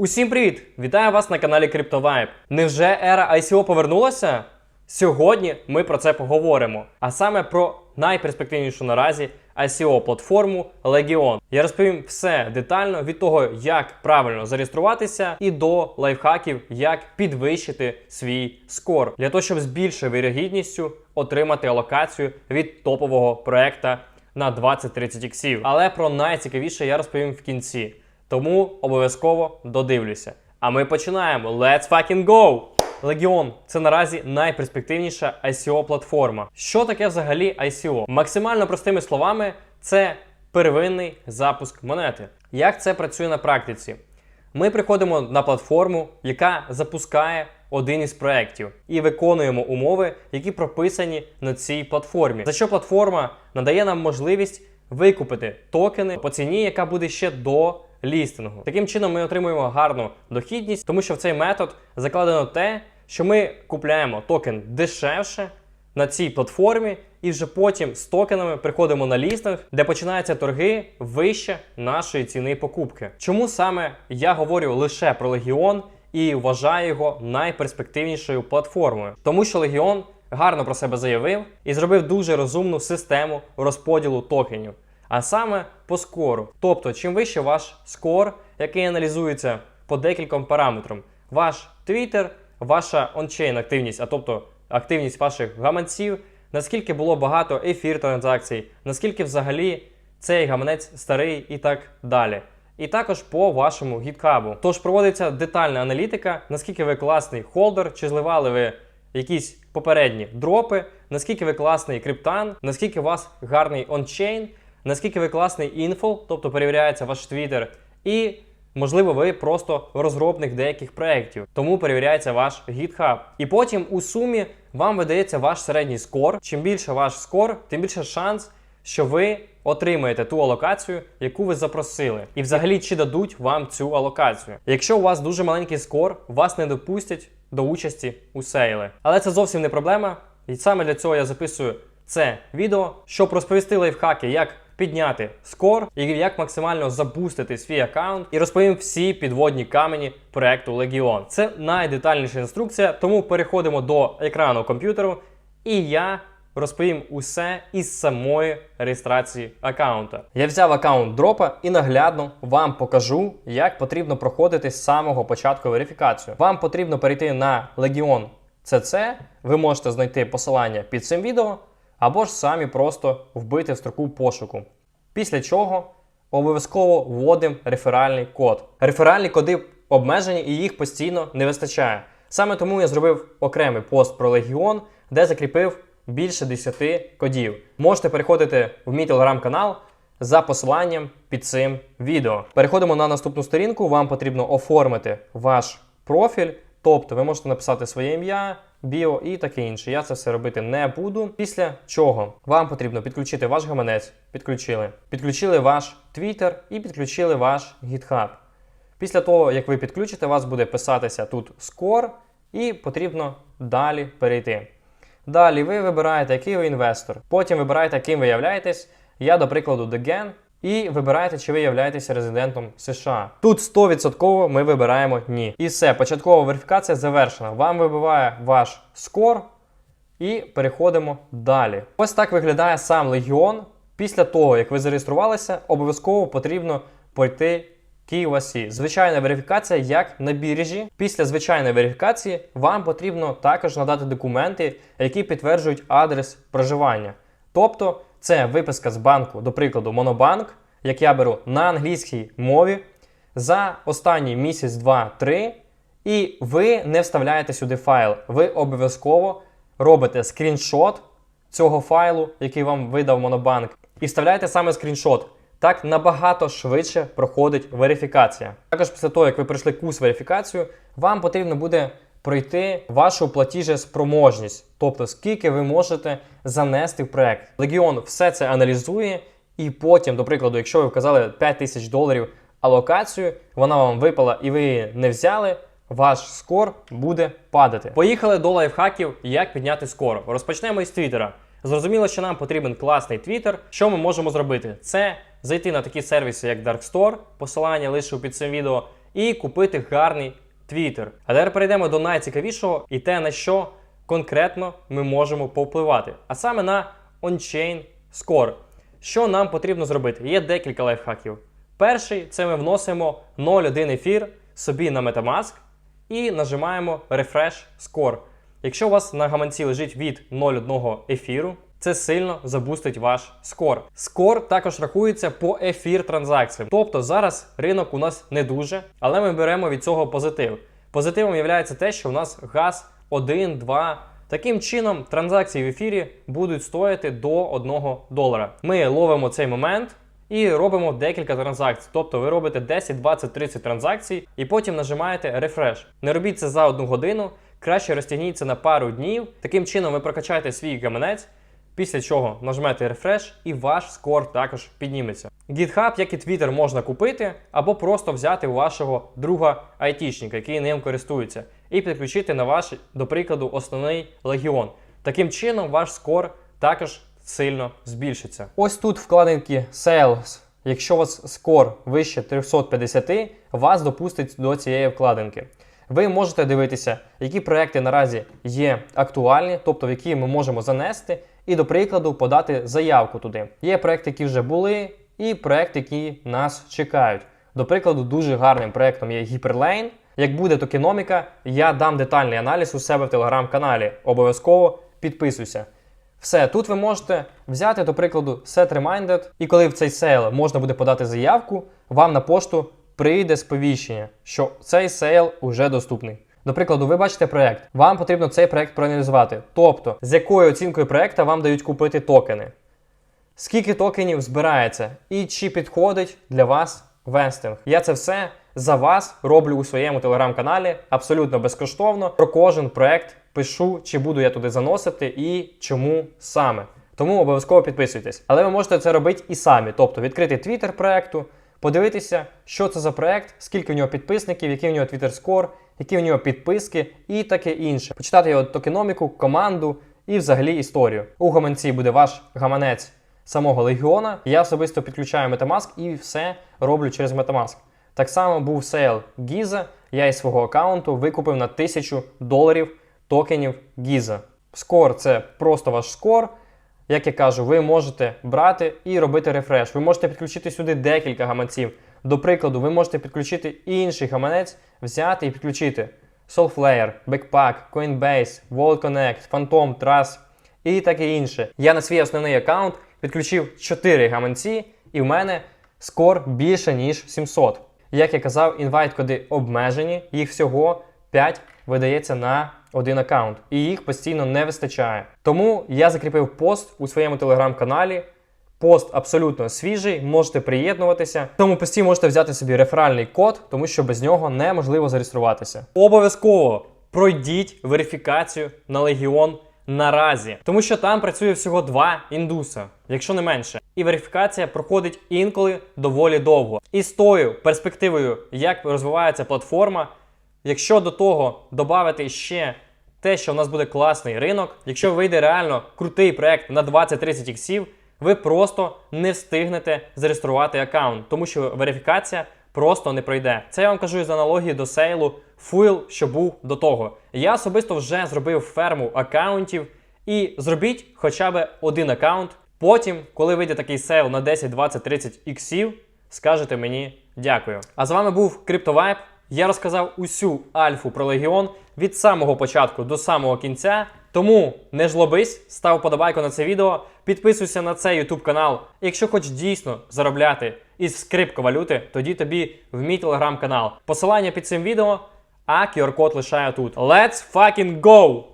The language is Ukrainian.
Усім привіт! Вітаю вас на каналі CryptoVibe. Невже ера ICO повернулася? Сьогодні ми про це поговоримо, а саме про найперспективнішу наразі ICO платформу Legion. Я розповім все детально від того, як правильно зареєструватися, і до лайфхаків, як підвищити свій скор для того, щоб з більшою вірогідністю отримати алокацію від топового проекта на 20-30 іксів. Але про найцікавіше я розповім в кінці. Тому обов'язково додивлюся. А ми починаємо. Let's fucking go! Legion – це наразі найперспективніша ICO платформа. Що таке взагалі ICO? Максимально простими словами, це первинний запуск монети. Як це працює на практиці? Ми приходимо на платформу, яка запускає один із проєктів, і виконуємо умови, які прописані на цій платформі. За що платформа надає нам можливість викупити токени по ціні, яка буде ще до лістингу. Таким чином, ми отримуємо гарну дохідність, тому що в цей метод закладено те, що ми купляємо токен дешевше на цій платформі, і вже потім з токенами приходимо на лістинг, де починаються торги вище нашої ціни покупки. Чому саме я говорю лише про Легіон і вважаю його найперспективнішою платформою? Тому що Легіон гарно про себе заявив і зробив дуже розумну систему розподілу токенів. А саме по скору. Тобто, чим вище ваш скор, який аналізується по декільком параметрам, ваш Twitter, ваша ончейн активність, а тобто активність ваших гаманців, наскільки було багато ефір транзакцій, наскільки взагалі цей гаманець старий і так далі. І також по вашому гіткабу. Тож проводиться детальна аналітика, наскільки ви класний холдер, чи зливали ви якісь попередні дропи, наскільки ви класний криптан, наскільки у вас гарний ончейн, наскільки ви класний інфол, тобто перевіряється ваш твіттер, і можливо ви просто розробник деяких проєктів, тому перевіряється ваш GitHub. І потім у сумі вам видається ваш середній скор. Чим більше ваш скор, тим більше шанс, що ви отримаєте ту алокацію, яку ви запросили. І взагалі чи дадуть вам цю алокацію. Якщо у вас дуже маленький скор, вас не допустять до участі у сейли. Але це зовсім не проблема. І саме для цього я записую це відео, щоб розповісти лайфхаки, як підняти скор і як максимально забустити свій аккаунт, і розповім всі підводні камені проекту Legion. Це найдетальніша інструкція, тому переходимо до екрану комп'ютеру, і я розповім усе із самої реєстрації аккаунта. Я взяв аккаунт дропа і наглядно вам покажу, як потрібно проходити з самого початку верифікацію. Вам потрібно перейти на Legion CC, ви можете знайти посилання під цим відео або ж самі просто вбити в строку пошуку. Після чого обов'язково вводимо реферальний код. Реферальні коди обмежені і їх постійно не вистачає. Саме тому я зробив окремий пост про Легіон, де закріпив більше 10 кодів. Можете переходити в мій телеграм-канал за посиланням під цим відео. Переходимо на наступну сторінку. Вам потрібно оформити ваш профіль, тобто ви можете написати своє ім'я біо і таке інше. Я це все робити не буду. Після чого вам потрібно підключити ваш гаманець, підключили, підключили ваш Twitter і підключили ваш GitHub. Після того, як ви підключите, у вас буде писатися тут Score, і потрібно далі перейти. Далі ви вибираєте, який ви інвестор. Потім вибираєте, ким ви являєтесь. Я, до прикладу, Деген. І вибираєте, чи ви являєтеся резидентом США. Тут 100% ми вибираємо ні. І все, початкова верифікація завершена. Вам вибиває ваш скор. І переходимо далі. Ось так виглядає сам Легіон. Після того, як ви зареєструвалися, обов'язково потрібно пройти KYC. Звичайна верифікація, як на біржі. Після звичайної верифікації вам потрібно також надати документи, які підтверджують адрес проживання. Тобто, це виписка з банку, до прикладу, Монобанк, як я беру на англійській мові за останній місяць, два, три. І ви не вставляєте сюди файл. Ви обов'язково робите скріншот цього файлу, який вам видав Монобанк, і вставляєте саме скріншот. Так набагато швидше проходить верифікація. Також після того, як ви пройшли курс верифікацію, вам потрібно буде пройти вашу платіжеспроможність, тобто скільки ви можете занести в проект. Легіон все це аналізує, і потім, до прикладу, якщо ви вказали 5 тисяч доларів алокацію, вона вам випала і ви її не взяли. Ваш скор буде падати. Поїхали до лайфхаків, як підняти скор. Розпочнемо із Твіттера. Зрозуміло, що нам потрібен класний Твіттер. Що ми можемо зробити? Це зайти на такі сервіси, як Darkstore, посилання лише під цим відео, і купити гарний твіттер. А тепер перейдемо до найцікавішого і те, на що конкретно ми можемо повпливати, а саме на on-chain score. Що нам потрібно зробити? Є декілька лайфхаків. Перший це ми вносимо 0,1 ефір собі на Metamask і нажимаємо Refresh Score. Якщо у вас на гаманці лежить від 0,1 ефіру, це сильно забустить ваш скор. Скор також рахується по ефір транзакціям. Тобто зараз ринок у нас не дуже, але ми беремо від цього позитив. Позитивом є те, що у нас газ 1, 2. Таким чином, транзакції в ефірі будуть стояти до 1 долара. Ми ловимо цей момент і робимо декілька транзакцій. Тобто ви робите 10, 20, 30 транзакцій і потім нажимаєте Refresh. Не робіть це за одну годину, краще розтягніть це на пару днів. Таким чином ви прокачаєте свій гаманець. Після чого нажмете Refresh і ваш скор також підніметься. GitHub, як і Twitter, можна купити або просто взяти у вашого друга айтішника, який ним користується, і підключити на ваш, до прикладу, основний легіон. Таким чином, ваш скор також сильно збільшиться. Ось тут вкладинки Sales. Якщо у вас скор вище 350, вас допустить до цієї вкладинки. Ви можете дивитися, які проекти наразі є актуальні, тобто в які ми можемо занести, і, до прикладу, подати заявку туди. Є проекти, які вже були, і проекти, які нас чекають. До прикладу, дуже гарним проектом є Hyperlane. Як буде токеноміка, я дам детальний аналіз у себе в телеграм-каналі. Обов'язково підписуйся. Все, тут ви можете взяти, до прикладу, Set Reminded, і коли в цей сейл можна буде подати заявку, вам на пошту прийде сповіщення, що цей сейл уже доступний. До прикладу, ви бачите проект. Вам потрібно цей проект проаналізувати. Тобто, з якою оцінкою проекта вам дають купити токени, скільки токенів збирається, і чи підходить для вас вестинг. Я це все за вас роблю у своєму телеграм-каналі абсолютно безкоштовно. Про кожен проект пишу, чи буду я туди заносити і чому саме. Тому обов'язково підписуйтесь. Але ви можете це робити і самі, тобто відкрити твіттер проекту, подивитися, що це за проект, скільки в нього підписників, який в нього твіттер скор, які в нього підписки і таке інше. Почитати його токеноміку, команду і взагалі історію. У гаманці буде ваш гаманець самого легіона. Я особисто підключаю Metamask і все роблю через Metamask. Так само був сейл Giza. Я із свого аккаунту викупив на 1000 доларів токенів Giza. Скор це просто ваш скор. Як я кажу, ви можете брати і робити рефреш. Ви можете підключити сюди декілька гаманців. До прикладу, ви можете підключити інший гаманець, взяти і підключити Soulflare, Backpack, Coinbase, Wallet Connect, Phantom, Trust і таке інше. Я на свій основний аккаунт підключив 4 гаманці, і в мене скор більше, ніж 700. Як я казав, інвайт-коди обмежені, їх всього 5 видається на один аккаунт, і їх постійно не вистачає. Тому я закріпив пост у своєму телеграм-каналі. Пост абсолютно свіжий, можете приєднуватися. Тому постійно можете взяти собі реферальний код, тому що без нього неможливо зареєструватися. Обов'язково пройдіть верифікацію на Легіон наразі, тому що там працює всього два індуса, якщо не менше. І верифікація проходить інколи доволі довго. І з тою перспективою, як розвивається платформа, якщо до того додати ще те, що в нас буде класний ринок, якщо вийде реально крутий проект на 20-30 іксів, ви просто не встигнете зареєструвати аккаунт, тому що верифікація просто не пройде. Це я вам кажу з аналогії до сейлу фуйл, що був до того. Я особисто вже зробив ферму аккаунтів і зробіть хоча б один аккаунт. Потім, коли вийде такий сейл на 10, 20, 30 іксів, скажете мені дякую. А з вами був CryptoVibe. Я розказав усю альфу про Легіон від самого початку до самого кінця. Тому не жлобись, став подобайку на це відео, підписуйся на цей YouTube канал. Якщо хочеш дійсно заробляти із криптовалюти, тоді тобі в мій телеграм-канал. Посилання під цим відео, а QR-код лишаю тут. Let's fucking go!